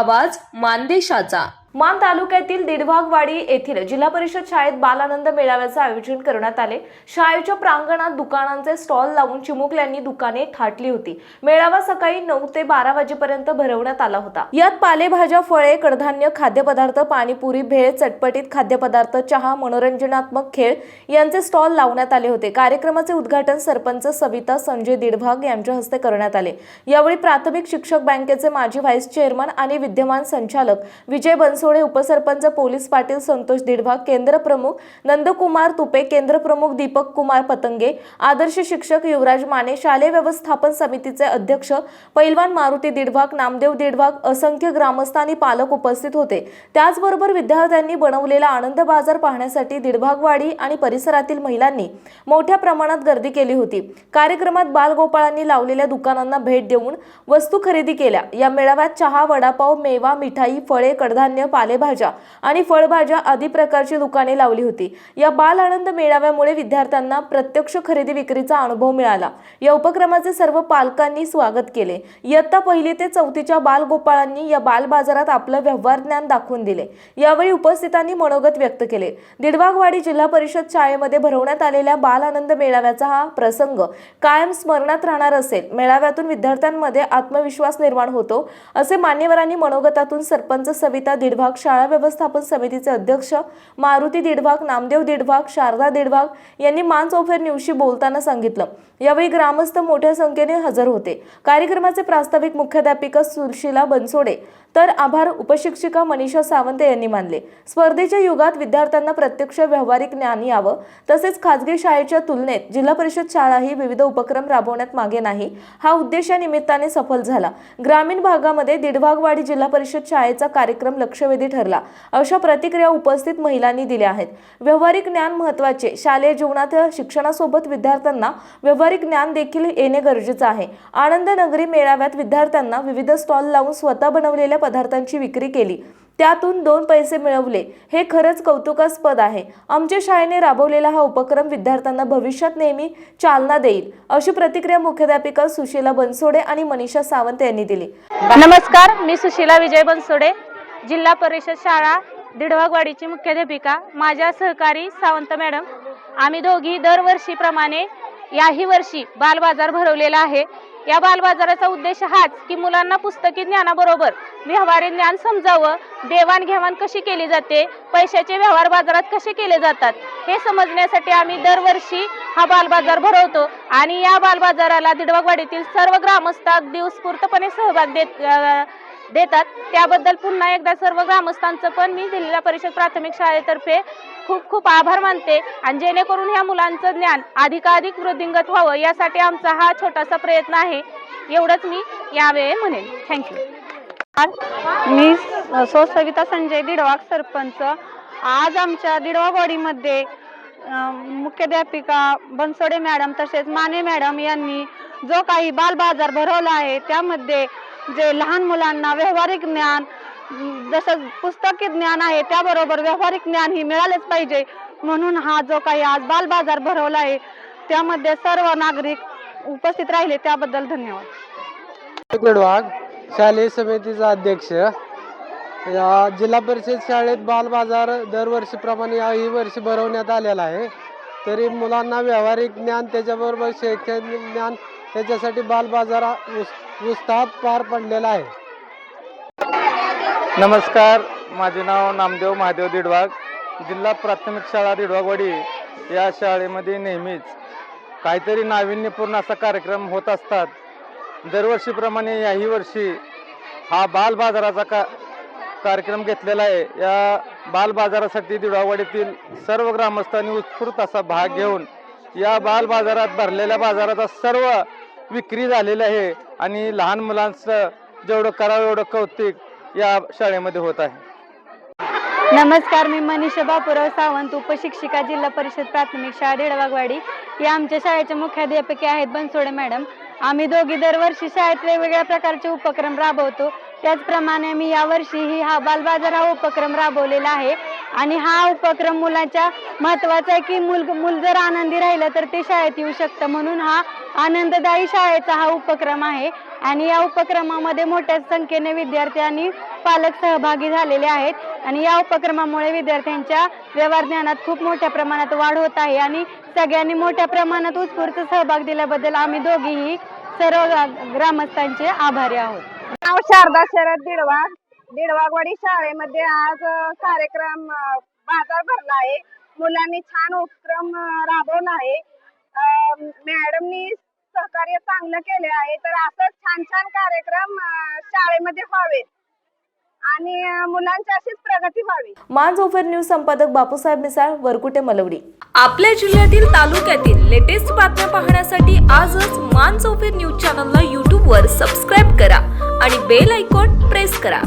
आवाज मानदेशाचा. मान तालुक्यातील दिडभागवाडी येथील जिल्हा परिषद शाळेत बालानंद मेळाव्याचे आयोजन करण्यात आले. शाळेच्या प्रांगणात दुकानांचे स्टॉल लावून चिमुकल्यांनी दुकाने थाटली होती. मेळावा सकाळी नऊ ते बारा वाजेपर्यंत भरवण्यात आला होता. यात पालेभाज्या फळे कडधान्य खाद्यपदार्थ पाणीपुरी भेळ चटपटीत खाद्यपदार्थ चहा मनोरंजनात्मक खेळ यांचे स्टॉल लावण्यात आले होते. कार्यक्रमाचे उद्घाटन सरपंच सविता संजय दिडभाग यांच्या हस्ते करण्यात आले. यावेळी प्राथमिक शिक्षक बँकेचे माजी व्हाईस चेअरमन आणि विद्यमान संचालक विजय बनसोडे उपसरपंच पोलीस पाटील संतोष दिडभाग केंद्रप्रमुख नंदकुमार तुपे केंद्रप्रमुख दीपक कुमार पतंगे आदर्श शिक्षक युवराज माने शालेय व्यवस्थापन समितीचे अध्यक्ष पैलवान मारुती दिडभाग नामदेव दिडभाग असंख्य ग्रामस्थ आणि पालक उपस्थित होते. त्याचबरोबर विद्यार्थ्यांनी बनवलेला आनंद बाजार पाहण्यासाठी दिडभागवाडी आणि परिसरातील महिलांनी मोठ्या प्रमाणात गर्दी केली होती. कार्यक्रमात बालगोपाळांनी लावलेल्या दुकानांना भेट देऊन वस्तू खरेदी केल्या. या मेळाव्यात चहा वडापाव मेवा मिठाई फळे कडधान्य पालेभाज्या आणि फळभाज्या आदी प्रकारची दुकाने लावली होती. या बाल आनंद मेळाव्यामुळे विद्यार्थ्यांना प्रत्यक्ष खरेदी विक्रीचा अनुभव मिळाला. या उपक्रमाचे सर्व पालकांनी स्वागत केले. इयत्ता पहिली ते चौथीच्या बालगोपाळांनी या बाल बाजारात आपलं व्यवहार ज्ञान दाखवून दिले. यावेळी उपस्थितांनी मनोगत व्यक्त केले. दिडवागवाडी जिल्हा परिषद शाळेमध्ये भरवण्यात आलेल्या बाल आनंद मेळाव्याचा हा प्रसंग कायम स्मरणात राहणार असेल. मेळाव्यातून विद्यार्थ्यांमध्ये आत्मविश्वास निर्माण होतो असे मान्यवरांनी मनोगतातून सरपंच सविता दिडभाग शाळा व्यवस्थापन समितीचे अध्यक्ष मारुती दिडभाग नामदेव दिडभाग शारदा दिडभाग यांनी मान चौफेर न्यूजशी बोलताना सांगितलं. यावेळी ग्रामस्थ मोठ्या संख्येने हजर होते. कार्यक्रमाचे प्रास्ताविक मुख्याध्यापिका सुशीला बनसोडे तर आभार उपशिक्षिका मनीषा सावंत यांनी मानले. स्पर्धेच्या युगात विद्यार्थ्यांना प्रत्यक्ष व्यावहारिक ज्ञान यावं तसेच खाजगी शाळेच्या तुलनेत जिल्हा परिषद शाळाही विविध उपक्रम राबवण्यात मागे नाही हा उद्देश या निमित्ताने सफल झाला. ग्रामीण भागामध्ये दिडभागवाडी जिल्हा परिषद शाळेचा कार्यक्रम लक्ष लक्षवेधी ठरला. अशा प्रतिक्रिया उपस्थित महिलांनी दिल्या आहेत. व्यावहारिक ज्ञान महत्त्वाचे शालेय जीवनात शिक्षणासोबत विद्यार्थ्यांना व्यावहारिक ज्ञान देखील येणे गरजेचं आहे. आनंद नगरी मेळाव्यात विद्यार्थ्यांना विविध स्टॉल लावून स्वतः बनवलेल्या पदार्थांची विक्री केली. त्यातून दोन पैसे मिळवले. हे खरंच कौतुकास्पद आहे. आमच्या शाळेने राबवलेला हा उपक्रम विद्यार्थ्यांना भविष्यात नेहमी चालना देईल अशी प्रतिक्रिया मुख्याध्यापिका सुशीला बनसोडे आणि मनीषा सावंत यांनी दिली. नमस्कार. मी सुशीला विजय बनसोडे. जिल्हा परिषद शाळा दिडवागवाडीची मुख्याध्यापिका माझ्या सहकारी सावंत मॅडम आम्ही दोघी दरवर्षीप्रमाणे याही वर्षी बालबाजार भरवलेला आहे. या बालबाजाराचा उद्देश हाच की मुलांना पुस्तकी ज्ञानाबरोबर व्यवहारी ज्ञान समजावं देवाणघेवाण कशी केली जाते पैशाचे व्यवहार बाजारात कसे केले जातात हे समजण्यासाठी आम्ही दरवर्षी हा बालबाजार भरवतो आणि या बालबाजाराला दिडवागवाडीतील सर्व ग्रामस्थ अगदी उत्स्फूर्तपणे सहभाग देत देतात. त्याबद्दल पुन्हा एकदा सर्व ग्रामस्थांचं पण मी जिल्हा परिषद प्राथमिक शाळेतर्फे खूप खूप आभार मानते. आणि जेणेकरून ह्या मुलांचं ज्ञान अधिकाधिक वृद्धिंगत व्हावं यासाठी आमचा हा छोटासा प्रयत्न आहे. एवढंच मी यावेळी म्हणेन. थँक्यू मी सो सविता संजय दिडवाग सरपंच. आज आमच्या दिडवागवाडीमध्ये मुख्याध्यापिका बनसोडे मॅडम तसेच माने मॅडम यांनी जो काही बालबाजार भरवला आहे त्यामध्ये जे लहान मुलांना व्यावहारिक ज्ञान जसं पुस्तकी ज्ञान आहे त्याबरोबर व्यावहारिक ज्ञान ही मिळालेच पाहिजे. म्हणून हा जो काही आज बालबाजार भरवला आहे त्यामध्ये सर्व नागरिक उपस्थित राहिले. त्याबद्दल धन्यवाद. गडवाग शालेय समितीचा अध्यक्ष. जिल्हा परिषद शाळेत बालबाजार दरवर्षीप्रमाणे याही वर्षी भरवण्यात आलेला आहे. तरी मुलांना व्यावहारिक ज्ञान त्याच्याबरोबर शैक्षणिक ज्ञान त्याच्यासाठी बालबाजार हा उत्साहात पार पडलेला आहे. नमस्कार माझे नाव नामदेव महादेव दिडवाग. जिल्हा प्राथमिक शाळा दिडवागवाडी या शाळेमध्ये नेहमीच काहीतरी नाविन्यपूर्ण असा कार्यक्रम होत असतात. दरवर्षीप्रमाणे याही वर्षी हा बाल बाजाराचा का कार्यक्रम घेतलेला आहे. या बाल बाजारासाठी दिडवागवाडीतील सर्व ग्रामस्थांनी उत्स्फूर्त असा भाग घेऊन या बाल बाजारात भरलेल्या बाजाराचा सर्व विक्री झालेली आहे आणि लहान मुलांचं जेवढं करावं एवढं कौतिक या शाळेमध्ये होत आहे. नमस्कार मी मनीषा बापूराव सावंत उपशिक्षिका जिल्हा परिषद प्राथमिक शाळा डेडवागवाडी या आमच्या शाळेच्या मुख्याध्यापिका आहेत बनसोडे मॅडम. आम्ही दोघी दरवर्षी शाळेत वेगवेगळ्या प्रकारचे उपक्रम राबवतो. त्याचप्रमाणे मी यावर्षीही हा बालबाजार हा उपक्रम राबवलेला आहे. आणि हा उपक्रम मुलाच्या महत्त्वाचा आहे की मुल मुल जर आनंदी राहिलं तर ते शाळेत येऊ शकतं. म्हणून हा आनंददायी शाळेचा हा उपक्रम आहे. आणि या उपक्रमामध्ये मोठ्या संख्येने विद्यार्थी आणि पालक सहभागी झालेले आहेत. आणि या उपक्रमामुळे विद्यार्थ्यांच्या व्यवहार ज्ञानात खूप मोठ्या प्रमाणात वाढ होत आहे. आणि सगळ्यांनी मोठ्या प्रमाणात उत्स्फूर्त सहभाग दिल्याबद्दल आम्ही दोघेही सर्व ग्रामस्थांचे आभारी आहोत. नाव शारदा शरद दिडवा. दिडवागवाडी शाळेमध्ये आज कार्यक्रम बाजार भरला आहे. मुलांनी छान उपक्रम राबवला आहे. मॅडमनी सहकार्य चांगलं केले आहे. तर असंच छान छान कार्यक्रम शाळेमध्ये व्हावेत. आणि मुलांची अशीच प्रगती व्हावी. मान ओफेर न्यूज संपादक बापूसाहेब मिसाळ वरकुटे मलवडी. आपल्या जिल्ह्यातील तालुक्यातील लेटेस्ट बातम्या पाहण्यासाठी आजच मान चौफेर न्यूज चॅनलला यूट्यूबवर सबस्क्राईब करा आणि बेल आयकॉन प्रेस करा.